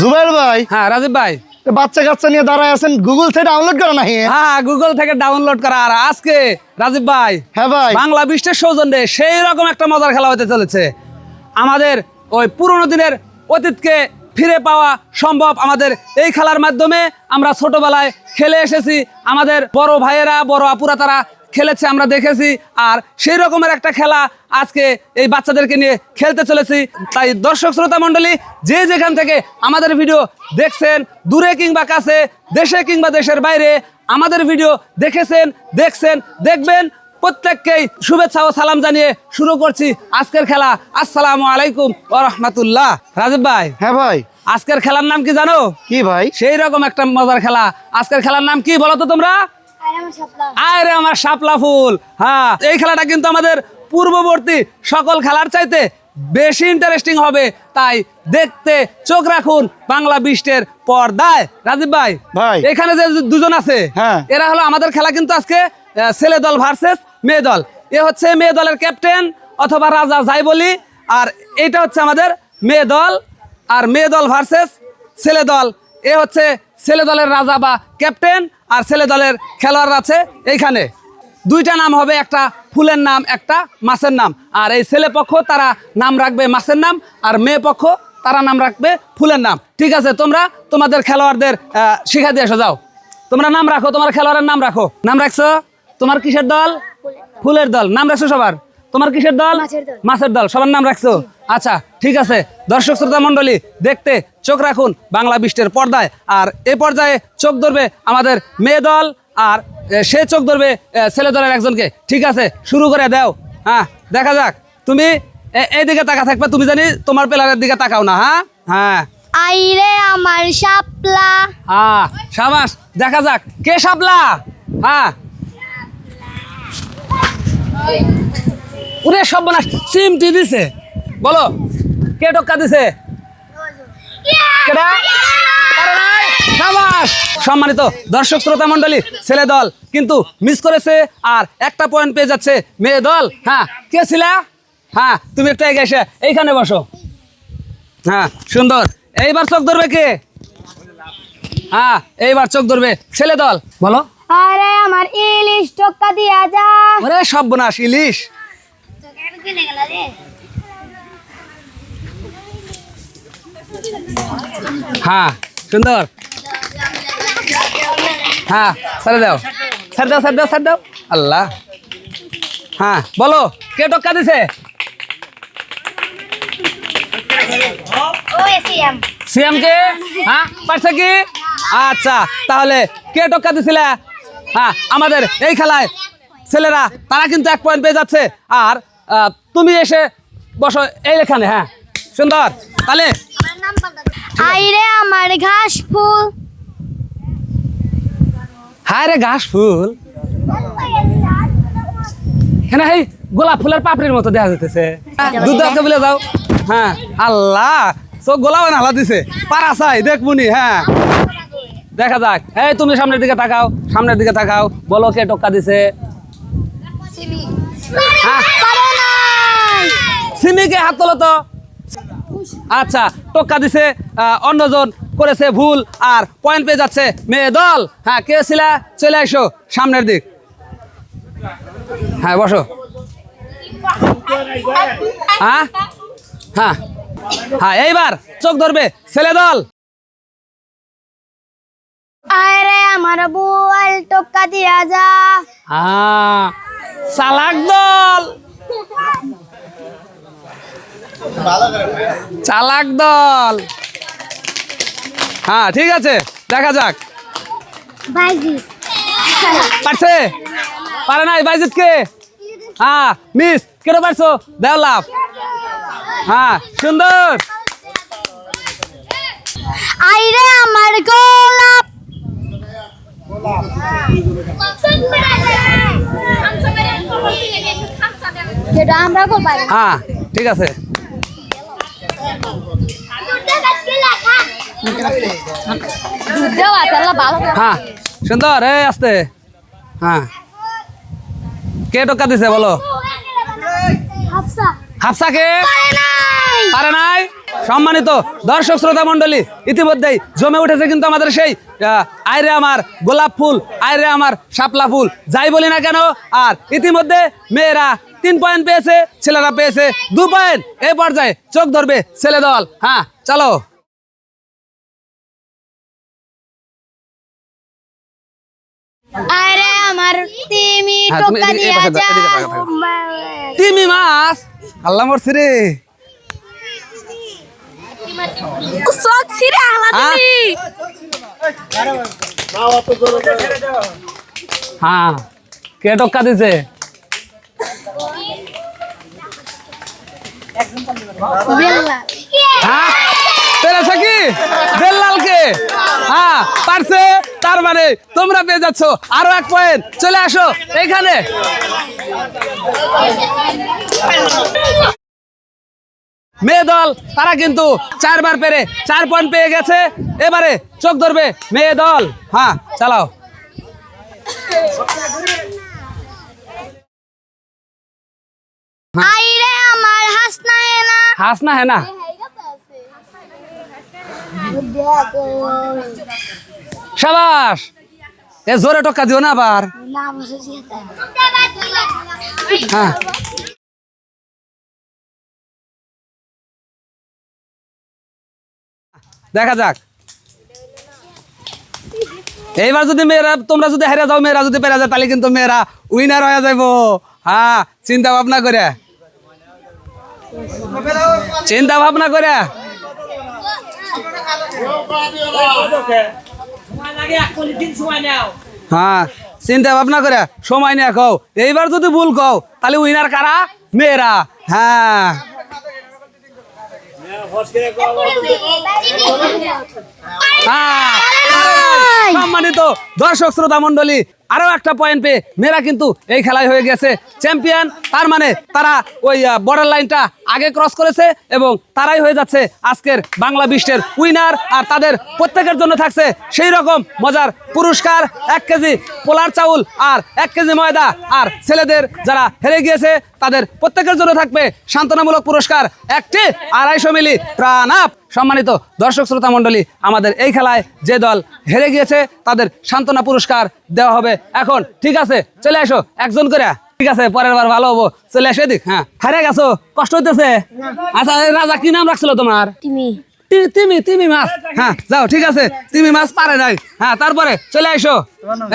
জুবাইর ভাই। হ্যাঁ রাজীব ভাই। বাচ্চা কাচ্চা নিয়ে দাঁড়ায় আছেন গুগল থেকে ডাউনলোড করা নাই হ্যাঁ গুগল থেকে ডাউনলোড করা। আর আজকে রাজীব ভাই হ্যাঁ ভাই। বাংলা বিশ্বের সৌজন্যে সেই রকম একটা মজার খেলা হতে চলেছে। আমাদের ওই পুরনো দিনের অতীতকে ফিরে পাওয়া সম্ভব আমাদের এই খেলার মাধ্যমে। আমরা ছোটবেলায় খেলে এসেছি। আমাদের বড় ভাইয়েরা বড় আপুরা তারা খেলেছে আমরা দেখেছি। আর সেই রকমের একটা খেলা আজকে এই বাচ্চাদেরকে নিয়ে খেলতে চলেছি। তাই দর্শক শ্রোতা মণ্ডলী যে যেখান থেকে আমাদের ভিডিও দেখছেন দূরে কিংবা কাছে দেশে কিংবা দেশের বাইরে আমাদের ভিডিও দেখেছেন দেখছেন দেখবেন প্রত্যেককেই শুভেচ্ছা ও সালাম জানিয়ে শুরু করছি আজকের খেলা। আসসালামু আলাইকুম ও রহমতুল্লাহ। রাজীব ভাই। হ্যাঁ ভাই। আজকের খেলার নাম কি জানো? কি ভাই? সেই রকম একটা মজার খেলা। আজকের খেলার নাম কি বলো তো তোমরা? আরে আমার শাপলা। ফুল। হ্যাঁ এই খেলাটা কিন্তু আমাদের পূর্ববর্তী সকল খেলার চাইতে বেশি ইন্টারেস্টিং হবে। তাই দেখতে চোখ রাখুন বাংলা বিষ্টের পর্দায়। রাজীব ভাই ভাই। এখানে যে দুজন আছে হ্যাঁ। এরা হলো আমাদের খেলা কিন্তু আজকে ছেলে দল ভার্সেস মেয়ে দল। এ হচ্ছে মেয়ে দলের ক্যাপ্টেন অথবা রাজা যাই বলি আর এইটা হচ্ছে আমাদের মেয়ে দল। আর মেয়ে দল ভার্সেস ছেলে দল। এ হচ্ছে ছেলে দলের রাজা বা ক্যাপ্টেন আর ছেলে দলের খেলোয়াড় আছে এইখানে। দুইটা নাম হবে একটা ফুলের নাম একটা মাছের নাম। আর এই ছেলে পক্ষ তারা নাম রাখবে মাছের নাম আর মেয়ে পক্ষ তারা নাম রাখবে ফুলের নাম। ঠিক আছে তোমরা তোমাদের খেলোয়াড়দের শিখা দিয়ে এসো যাও। তোমরা নাম রাখো তোমার খেলোয়াড়ের নাম রাখো। নাম রাখছো? তোমার কিসের দল? ফুলের দল। নাম রাখছো সবার? তোমার কিসের দল। মাছের দল। সবার নাম রাখছো? আচ্ছা ঠিক আছে। দর্শক শ্রোতা মণ্ডলী দেখতে চোখ রাখুন বাংলা বিষ্টের পর্দায়। আর এ পর্যায়ে চোখ ধরবে আমাদের মেয়ে দল আর সে চোখ ধরবে ছেলে দলের একজনকে। ঠিক আছে শুরু করে দাও। হ্যাঁ দেখা যাক। তুমি এইদিকে তাকা থাকবে তুমি জানি তোমার প্লেয়ারের দিকে তাকাও না হ্যাঁ? হ্যাঁ। আইরে আমার শাপলা। হ্যাঁ সাবাস দেখা যাক। কে সাপলা হ্যাঁ। ওরে সব বানাস চিমটি দিছে। বলো কে টক্কা দিছে? কেডা? সম্মানিত দর্শক শ্রোতা মন্ডলী ছেলে দল কিন্তু মিস করেছে আর একটা পয়েন্ট পেয়ে যাচ্ছে মেয়ে দল। হ্যাঁ কে ছিলা? হ্যাঁ তুমি একটু এগিয়ে এসে এইখানে বসো। হ্যাঁ সুন্দর। এইবার চোখ ধরবে কে? হ্যাঁ এইবার চোখ ধরবে ছেলে দল। বলো। আরে আমার ইলিশ টক্কা দিয়া যা। ওরে সব বোনাস ইলিশ হ্যাঁ সুন্দর। হ্যাঁ ছেড়ে দাও। ছেড়ে দাও ছেড়ে দাও ছেড়ে দাও। আল্লাহ। হ্যাঁ বলো কে টক্কা দিছে? সিএম। কে? হ্যাঁ পারছে কি? আচ্ছা তাহলে কে টক্কা দিছিল? হ্যাঁ আমাদের এই খেলায় ছেলেরা তারা কিন্তু এক পয়েন্ট পেয়ে যাচ্ছে। আর তুমি এসে বসো এই এখানে হ্যাঁ। সুন্দর। তাহলে আইরে আমার ঘাস ফুল। হায় রে ঘাস ফুল। এই গোলাপ ফুলের পাপড়ির মতো দেখা যেতেছে দুধ দাও বলে যাও। হ্যাঁ আল্লাহ চোখ গোলাপ নালা দিছে। পারা চাই দেখবুনি হ্যাঁ। দেখা যাক। এই তুমি সামনের দিকে তাকাও সামনের দিকে তাকাও। বলো কে টক্কা দিছে। হ্যাঁ। সিমিকে হাত তোলো তো। আচ্ছা টক্কা দিছে অন্যজন করেছে ভুল আর পয়েন্ট পেয়ে যাচ্ছে মেয়ে দল। হ্যাঁ কে ছিলা? চলে আসো সামনের দিক। হ্যাঁ বসো। হ্যাঁ? হ্যাঁ। হ্যাঁ এইবার চোখ ধরবে ছেলে দল। আরে আমার বুয়াল টক্কা দিয়া যা। হ্যাঁ চালাক দল। চালাক দল। হ্যাঁ ঠিক আছে দেখা যাক। পারছে? পারে নাই বাইজিৎ কে হ্যাঁ মিস কেন পারছ? দেও লাভ। হ্যাঁ সুন্দর। আইরে আমার গোলাপ। যেটা আমরা হ্যাঁ ঠিক আছে দুধ দেওয়া তাহলে ভালো হ্যাঁ সুন্দর আসতে। হ্যাঁ। কে টক্কা দিছে, বলো? হাফসা কে? পারে নাই। সম্মানিত দর্শক শ্রোতা মন্ডলী ইতিমধ্যেই জমে উঠেছে কিন্তু আমাদের সেই আইরে আমার গোলাপ ফুল, আইরে আমার শাপলা ফুল। যাই বলি না কেন, আর ইতিমধ্যে মেয়েরা তিন পয়েন্ট পেয়েছে ছেলেরা পেয়েছে দু পয়েন্ট। এই পর্যায়ে চোখ ধরবে ছেলে দল। হ্যাঁ চলো। আরে আমার তিমি হ্যাঁ, তুমি টোকা দিয়া যাও। মাছ। আল্লাহ মরছি রে। সব ছিড়ে আলাদা হ্যাঁ? হ্যাঁ কে টক্কা দিছে? পেরেছে কি? বেল্লালকে হ্যাঁ পারছে। তার মানে তোমরা পেয়ে যাচ্ছ। আরও এক পয়েন্ট চলে আসো এইখানে। মেয়ে দল, তারা কিন্তু চারবার পেরে চার পয়েন্ট পেয়ে গেছে। এবারে চোখ ধরবে মেয়ে দল। হ্যাঁ চালাও। আইরে আমার হাসনা না। হাস না হ্যাঁ না? সাবাস এ জোরে টক্কা দিও না আবার। হ্যাঁ। দেখা যাক। এইবার যদি মেয়েরা তোমরা যদি হেরে যাও মেয়েরা যদি পেরে যায় তাহলে কিন্তু মেয়েরা উইনার হয়ে যাইবো। হ্যাঁ চিন্তা ভাবনা করে। চিন্তা ভাবনা করে। হ্যাঁ চিন্তা ভাবনা করে। সময় নিয়ে কও। এইবার যদি ভুল কও তাহলে উইনার কারা? মেয়েরা। হ্যাঁ। হ্যাঁ। সম্মানিত দর্শক শ্রোতা মন্ডলী আরও একটা পয়েন্ট পেয়ে মেয়েরা কিন্তু এই খেলায় হয়ে গেছে। চ্যাম্পিয়ন তার মানে তারা ওই বর্ডার লাইনটা আগে ক্রস করেছে এবং তারাই হয়ে যাচ্ছে আজকের বাংলা বিশ্বের উইনার আর তাদের প্রত্যেকের জন্য থাকছে সেই রকম মজার পুরস্কার। এক কেজি পোলার চাউল আর এক কেজি ময়দা। আর ছেলেদের যারা হেরে গিয়েছে, তাদের প্রত্যেকের জন্য থাকবে সান্ত্বনামূলক পুরস্কার। একটি আড়াইশো মিলি প্রাণ আপ। সম্মানিত দর্শক শ্রোতা মণ্ডলী আমাদের এই খেলায় যে দল হেরে গিয়েছে তাদের সান্ত্বনা পুরস্কার দেওয়া হবে। এখন ঠিক আছে চলে আসো একজন করে। ঠিক আছে পরের বার ভালো হব। চলে আসো এদিক হ্যাঁ। হারে গেছো কষ্ট হইতেছে। আচ্ছা রাজা কি নাম রাখছিল তোমার? তিমি। তিমি মাছ। হ্যাঁ যাও ঠিক আছে তিমি মাছ পারে নাই। হ্যাঁ তারপরে চলে আসো।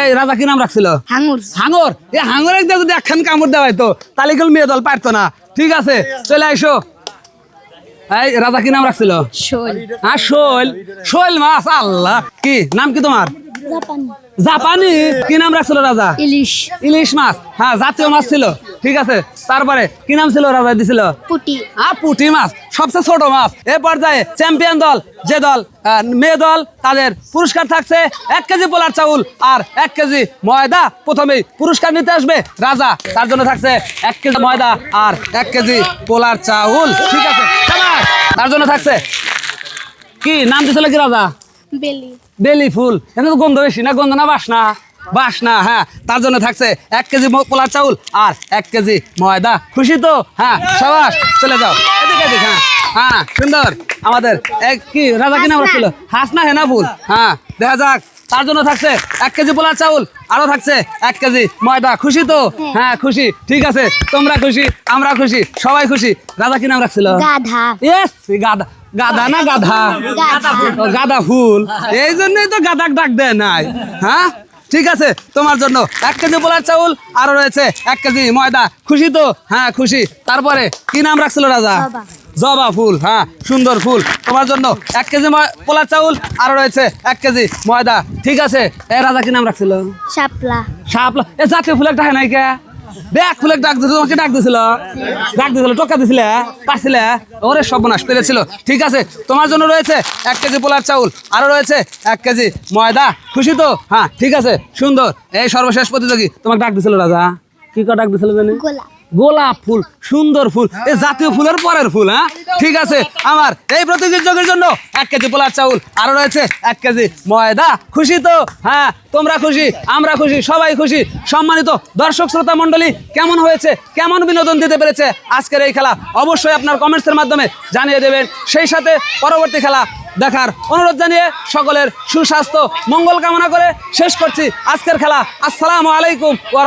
এই রাজা কি নাম রাখছিল? হাঙ্গুর হাঙর? এ হাঙর একদম যদি একখান কামড় দেওয়াই তো তাহলে মেয়ে দল পারতো না। ঠিক আছে চলে আইসো এই রাজা কি নাম রাখছিল? শোল। হ্যাঁ শোল। শোল মাছ আল্লাহ। কি? নাম কি তোমার? জাপান। কি নাম রাখছিল রাজা? ইলিশ। ইলিশ মাছ। হ্যাঁ জাতীয় মাছ ছিল। ঠিক আছে। তারপরে কি নাম ছিল রাজা দিছিল? পুটি। আ পুঁটি মাছ। সবচেয়ে ছোট মাছ। এ পর্যায়ে চ্যাম্পিয়ন দল যে দল মেয়ে দল তাদের পুরস্কার থাকছে এক কেজি পোলার চাউল আর এক কেজি ময়দা। প্রথমেই পুরস্কার নিতে আসবে রাজা। তার জন্য থাকছে এক কেজি ময়দা আর এক কেজি পোলার চাউল। ঠিক আছে তার জন্য থাকছে কি? নাম দিছিল কি রাজা? বেলি। বেলি ফুল। এখানে তো গন্ধ বেশি না গন্ধ না বাসনা বাসনা হ্যাঁ। তার জন্য থাকছে এক কেজি পোলার চাউল আর এক কেজি ময়দা। খুশি তো? হ্যাঁ সবাস চলে যাও। এদিকে এদিক হ্যাঁ। হ্যাঁ সুন্দর। আমাদের এক কি রাজা কি নাম রাখছিল? হাসনা হেনা ফুল। হ্যাঁ দেখা যাক। তার জন্য থাকছে এক কেজি পোলার চাউল আরও থাকছে এক কেজি ময়দা। খুশি তো? হ্যাঁ খুশি। ঠিক আছে তোমরা খুশি আমরা খুশি সবাই খুশি। রাজা কি নাম রাখছিল? গাধা। ইয়েস গাদা গাদা না গাধা? গাধা। গাদা ফুল। এই জন্যই তো গাদাক ডাক দেয় নাই হ্যাঁ? ঠিক আছে তোমার জন্য এক কেজি পোলার চাউল আরও রয়েছে এক কেজি ময়দা। খুশি তো? হ্যাঁ খুশি। তারপরে কি নাম রাখছিল রাজা? জবা। ফুল হ্যাঁ সুন্দর ফুল। তোমার জন্য এক কেজি পোলার চাউল আরও রয়েছে এক কেজি ময়দা। ঠিক আছে এ রাজা কি নাম রাখছিল? শাপলা। সাপলা এ জাতীয় ফুলের ডাক নাই কে? ব্যাগ ফুলের ডাক দিছিল তোমাকে ডাক দিছিল। টকা দিছিলে পারছিলে? ওরে সর্বনাশ পেরেছিল ঠিক আছে, তোমার জন্য রয়েছে এক কেজি পোলার চাউল, আরও রয়েছে এক কেজি ময়দা। খুশি তো? হ্যাঁ ঠিক আছে, সুন্দর। এই সর্বশেষ প্রতিযোগী, তোমাকে ডাক দিছিল, রাজা। ক ডাক দিছিল জানি? গোলাপ ফুল সুন্দর ফুল এই জাতীয় ফুলের পরের ফুল হ্যাঁ? ঠিক আছে আমার এই প্রতিযোগের জন্য এক কেজি পোলার চাউল আরও রয়েছে এক কেজি ময়দা। খুশি তো? হ্যাঁ তোমরা খুশি আমরা খুশি সবাই খুশি। সম্মানিত দর্শক শ্রোতা মণ্ডলী কেমন হয়েছে? কেমন বিনোদন দিতে পেরেছে আজকের এই খেলা? অবশ্যই আপনার কমেন্টসের মাধ্যমে জানিয়ে দেবেন। সেই সাথে পরবর্তী খেলা দেখার অনুরোধ জানিয়ে সকলের সুস্বাস্থ্য মঙ্গল কামনা করে শেষ করছি আজকের খেলা। আসসালামু আলাইকুম ওয়া